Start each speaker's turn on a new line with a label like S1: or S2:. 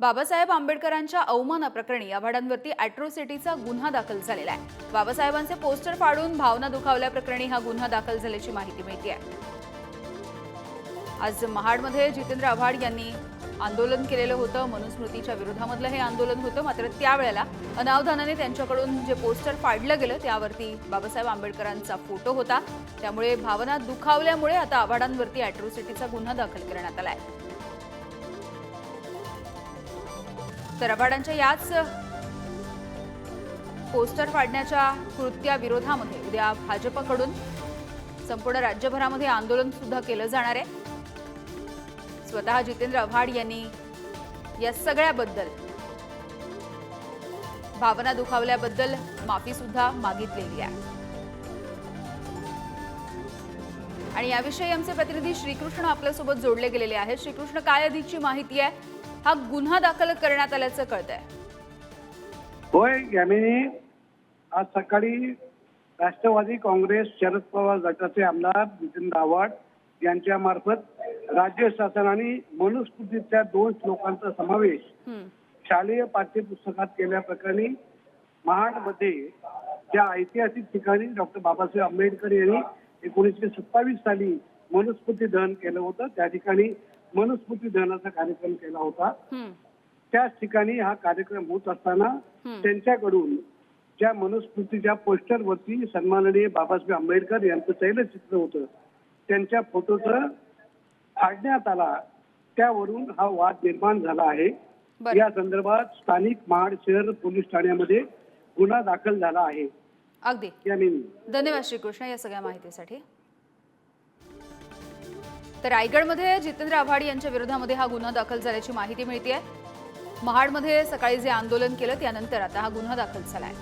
S1: बाबासाहेब आंबेडकरांच्या अवमानाप्रकरणी आव्हाडांवरती अॅट्रोसिटीचा गुन्हा दाखल झालेला आहे. बाबासाहेबांचे पोस्टर फाडून भावना दुखावल्याप्रकरणी हा गुन्हा दाखल झाल्याची माहिती मिळते आज महाडमध्ये जितेंद्र आव्हाड यांनी आंदोलन केलेलं होतं. मनुस्मृतीच्या विरोधामधलं हे आंदोलन होतं. मात्र त्यावेळेला अनावधानाने त्यांच्याकडून जे पोस्टर फाडलं गेलं त्यावरती बाबासाहेब आंबेडकरांचा फोटो होता. त्यामुळे भावना दुखावल्यामुळे आता आव्हाडांवरती अॅट्रोसिटीचा गुन्हा दाखल करण्यात आला आहे तर आव्हाडांच्या याच पोस्टर फाडण्याच्या कृत्याविरोधामध्ये उद्या भाजपकडून संपूर्ण राज्यभरामध्ये आंदोलन सुद्धा केलं जाणार आहे. स्वतः जितेंद्र आव्हाड यांनी या सगळ्याबद्दल भावना दुखावल्याबद्दल माफी सुद्धा मागितलेली आहे. आणि याविषयी आमचे प्रतिनिधी श्रीकृष्ण आपल्यासोबत जोडले गेलेले आहेत. श्रीकृष्ण काय अधिकची माहिती आहे? हा गुन्हा दाखल करण्यात आल्याचं कळतंय
S2: होय यामिनी आज सकाळी राष्ट्रवादी काँग्रेस शरद पवार गटाचे आमदार नितीन आव्हाड यांच्या मार्फत राज्य शासनाने मनुस्मृतीच्या दोन श्लोकांचा समावेश. शालेय पाठ्यपुस्तकात केल्याप्रकरणी महाडमध्ये ज्या ऐतिहासिक ठिकाणी डॉक्टर बाबासाहेब आंबेडकर यांनी एकोणीसशे सत्तावीस साली मनुस्मृती दहन केलं होतं त्या ठिकाणी मनुस्मृती दहनाचा कार्यक्रम केला होता. त्याच ठिकाणी हा कार्यक्रम होत असताना. त्यांच्याकडून ज्या मनुस्मृतीच्या पोस्टरवरती सन्माननीय बाबासाहेब आंबेडकर यांचं तैलचित्र होतं त्यांच्या फोटोचं फाडण्यात आला. त्यावरून हा वाद निर्माण झाला आहे. या संदर्भात स्थानिक महाड शहर पोलीस ठाण्यामध्ये गुन्हा दाखल झाला आहे.
S1: अगदी. धन्यवाद श्रीकृष्ण या सगळ्या माहितीसाठी. तर रायगडमध्ये जितेंद्र आव्हाड यांच्या विरोधामध्ये हा गुन्हा दाखल झाल्याची माहिती मिळते महाडमध्ये सकाळी जे आंदोलन केलं त्यानंतर आता हा गुन्हा दाखल झालाय.